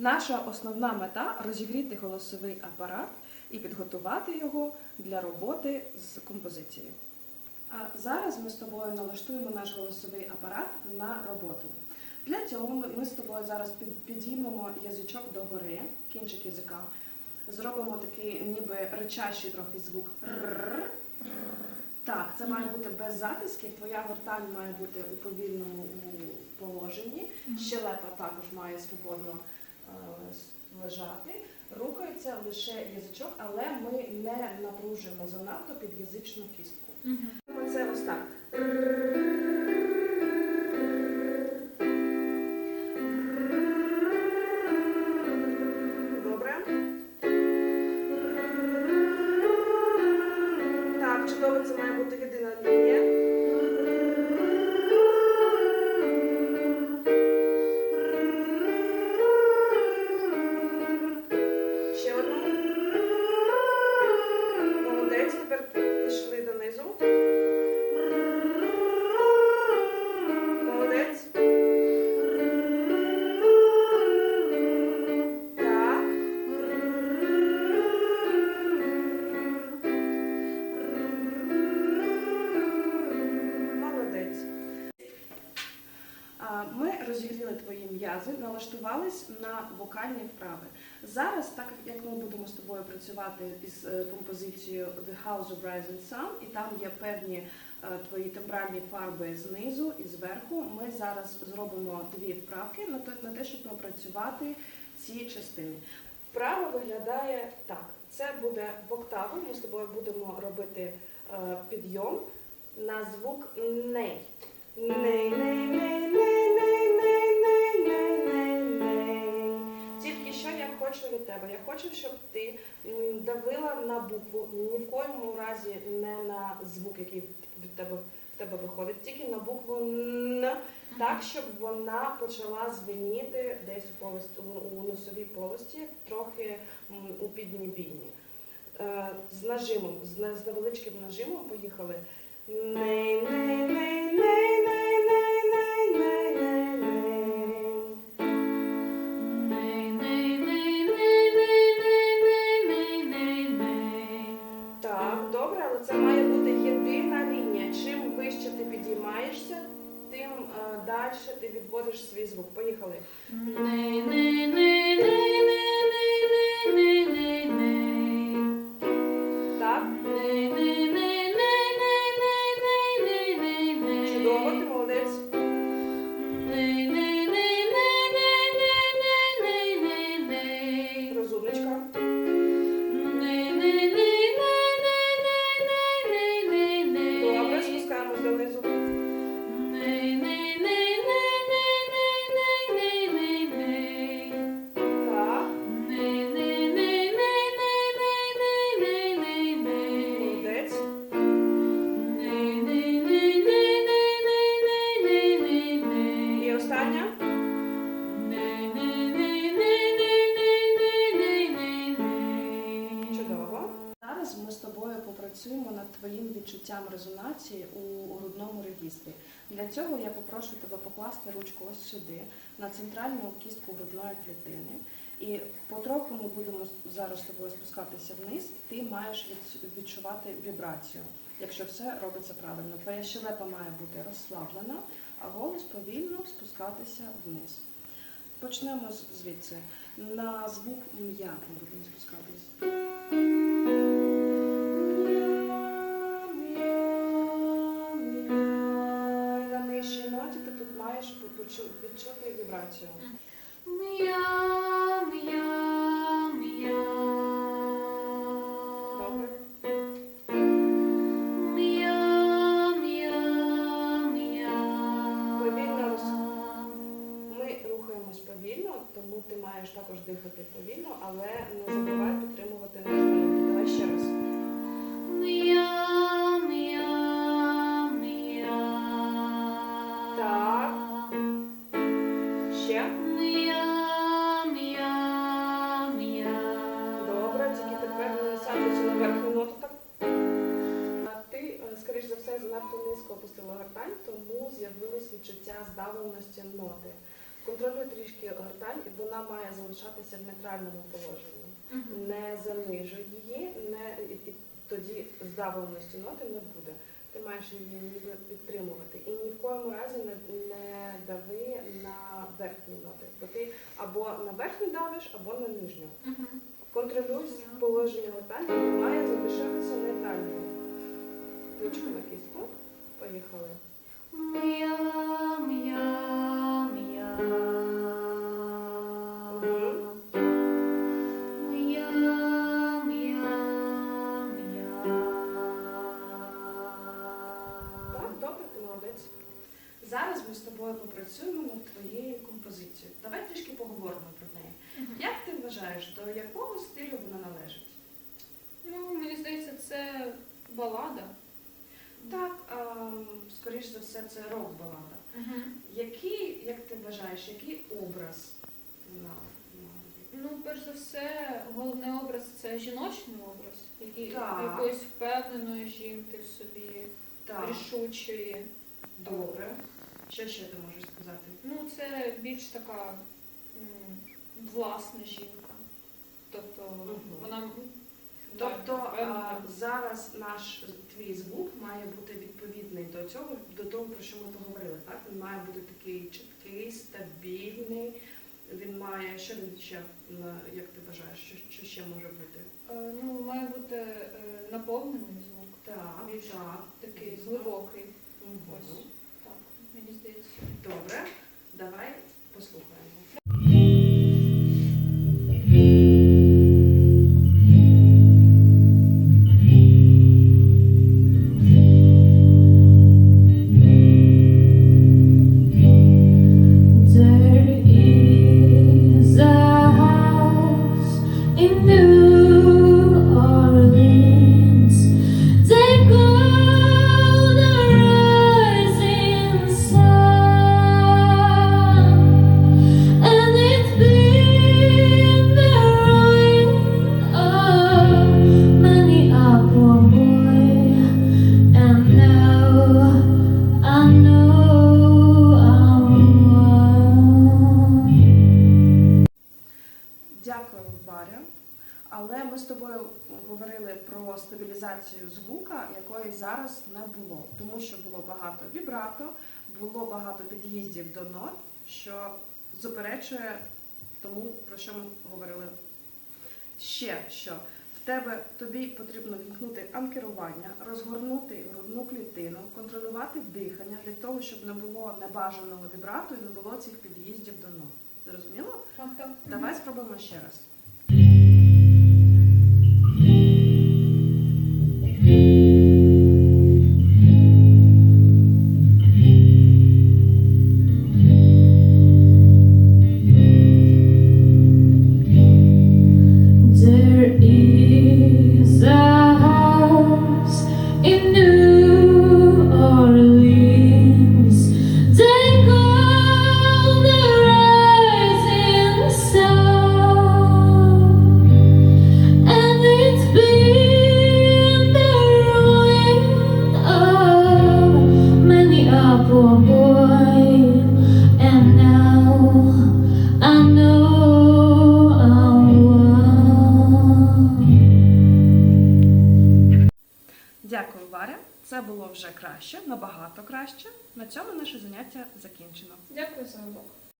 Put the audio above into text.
Наша основна мета розігріти голосовий апарат і підготувати його для роботи з композицією. А зараз ми з тобою налаштуємо наш голосовий апарат на роботу. Для цього ми, з тобою зараз підіймемо язичок догори, кінчик язика, зробимо такий ніби речащий трохи звук. «р». Так, це має бути без затисків. Твоя гортань має бути у повільному положенні. Щелепа також має свободно лежати. Рухається лише язичок, але ми не напружуємо занадто під'язичну кістку. Це ось так. Добре. Так, чудово, це має бути єдина лінія. Ми розігріли твої м'язи, налаштувались на вокальні вправи. Зараз, так як ми будемо з тобою працювати із е, композицією The House of Rising Sun, і там є певні е, твої тембральні фарби знизу і зверху, ми зараз зробимо дві вправки на те, щоб пропрацювати ці частини. Вправа виглядає так: це буде в октаву. Ми з тобою будемо робити е, підйом на звук ней. Ней, ней, ней, ней, ней, ней, ней, ней, ней, ней. Тільки що я хочу від тебе? Я хочу, щоб ти давила на букву, ні в коєму разі не на звук, який від тебе, в тебе виходить, тільки на букву Н, так, щоб вона почала звеніти десь у, полості, у, носовій полості, трохи у піднебінні. Е, з нажимом, з, невеличким нажимом поїхали. Ней, ней, ней, ней, 嗯、грудному. Для цього я попрошу тебе покласти ручку ось сюди, на центральну кістку грудної клітини. І потроху ми будемо зараз з тобою спускатися вниз. Ти маєш відчувати вібрацію, якщо все робиться правильно. Твоя щелепа має бути розслаблена, а голос повільно спускатися вниз. Почнемо звідси. На звук м'я будемо спускатись. Відчути вібрацію. Добре? Повільно роз- Ми рухаємось повільно, тому ти маєш також дихати повільно, але не забувай підтримувати нижню. Давай ще раз. Так. Відчуття здавленості ноти. Контролюй трішки гортань, і вона має залишатися в нейтральному положенні. Не занижуй її, не, і, і тоді здавленості ноти не буде. Ти маєш її ніби підтримувати. І ні в коєму разі не, не дави на верхні ноти. Бо ти або на верхню давиш, або на нижню. Контролюй Поняла. положення гортання, і має залишатися нейтральною. Ручку на кістку. Поїхали. Вважаєш, до якого стилю вона належить? Ну, мені здається, це балада. Так, ем, скоріш за все, це рок-балада. Який, як ти вважаєш, який образ вона має? Ну, перш за все, головний образ це жіночний образ, який Так. якоїсь впевненої жінки в собі, Так, рішучої. добре. Що ще ти можеш сказати? Ну, це більш така м, власна жінка. Тобто вона Тобто а, зараз наш твій звук має бути відповідний до цього, до того, про що ми поговорили. Так? Він має бути такий чіткий, стабільний. Він має, що він ще, як ти вважаєш, що, що ще може бути? Е, ну, має бути е, наповнений звук, Так, Більш так. такий глибокий. Мгм. Ось так, мені здається. Добре, давай послухаємо. Говорили про стабілізацію звука, якої зараз не було, тому що було багато вібрато, було багато під'їздів до нот, що заперечує тому, про що ми говорили. Ще що в тебе тобі потрібно вімкнути анкерування, розгорнути грудну клітину, контролювати дихання для того, щоб не було небажаного вібрату і не було цих під'їздів до нот. Зрозуміло? Так, так. Давай спробуємо ще раз. Вже краще, набагато краще. На цьому наше заняття закінчено. Дякую за урок.